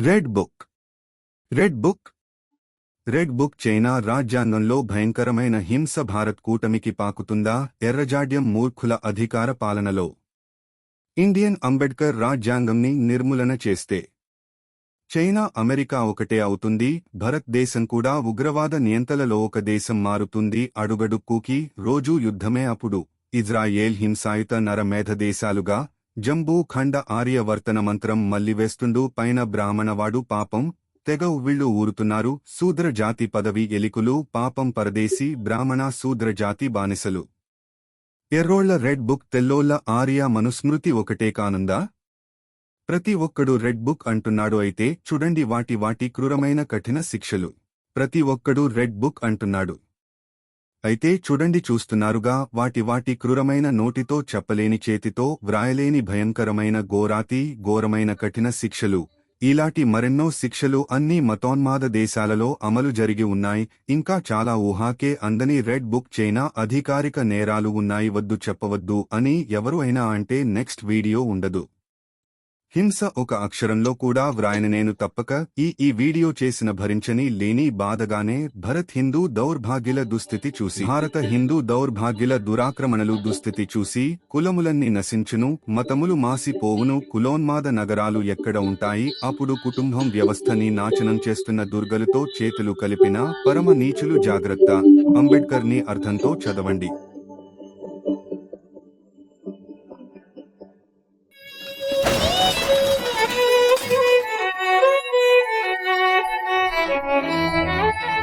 Red book red book red book China రాజ్యాంగంలో భయంకరమైన హింస భారత్ కూటమికి పాకుతుందా? ఎర్రజాడ్యం మూర్ఖుల అధికార పాలనలో. ఇండియన్ అంబేడ్కర్ రాజ్యాంగంని నిర్మూలన చేస్తే. చైనా అమెరికా ఒకటే అవుతుంది. భారతదేశం కూడా ఉగ్రవాద నియంతలలో ఒక దేశం మారుతుంది. అడుగడుక్కుకి రోజూ యుద్ధమే అప్పుడు. ఇజ్రాయేల్ హింసాయుత నరమేధ దేశాలుగా జంబూ ఖండ ఆర్యవర్తన మంత్రం మల్లివేస్తుండు పైన బ్రాహ్మణవాడు పాపం తెగ ఉవ్విళ్ళు ఊరుతున్నారు శూద్రజాతి పదవి ఎలికులు పాపం పరదేశీ బ్రాహ్మణ శూద్రజాతి బానిసలు. ఎర్రోళ్ళ రెడ్ బుక్ తెల్లోళ్ళ ఆర్య మనుస్మృతి ఒకటే కానుందా? ప్రతి ఒక్కడు రెడ్ బుక్ అంటున్నాడు అయితే చూడండి వాటి వాటి క్రూరమైన కఠిన శిక్షలు. ప్రతి ఒక్కడు రెడ్ బుక్ అంటున్నాడు. అయితే చూడండి చూస్తున్నారుగా వాటి వాటి క్రూరమైన నోటితో చెప్పలేని చేతితో వ్రాయలేని భయంకరమైన ఘోరాతి ఘోరమైన కఠిన శిక్షలు. ఇలాంటి మరెన్నో శిక్షలు అన్ని మతోన్మాద దేశాలలో అమలు జరిగి ఉన్నాయి. ఇంకా చాలా ఊహాకే అందని రెడ్ బుక్ చైనా అధికారిక నేరాలు ఉన్నాయి. వద్దు చెప్పవద్దు అని ఎవరు అయినా అంటే నెక్స్ట్ వీడియో ఉండదు. హింస ఒక అక్షరంలో కూడా వ్రాయని నేను తప్పక ఈ ఈ వీడియో చేసిన భరించని లేని బాధగానే భరత్ హిందూ దౌర్భాగ్యుల దుస్థితి చూసి భారత హిందూ దౌర్భాగ్యుల దురాక్రమణలు దుస్థితి చూసి కులములన్నీ నశించును మతములు మాసిపోవును కులోన్మాద నగరాలు ఎక్కడ ఉంటాయి అప్పుడు కుటుంబం వ్యవస్థని నాశనం చేస్తున్న దుర్గలతో చేతులు కలిపిన పరమ నీచులు జాగ్రత్త. అంబేడ్కర్ని అర్థంతో చదవండి.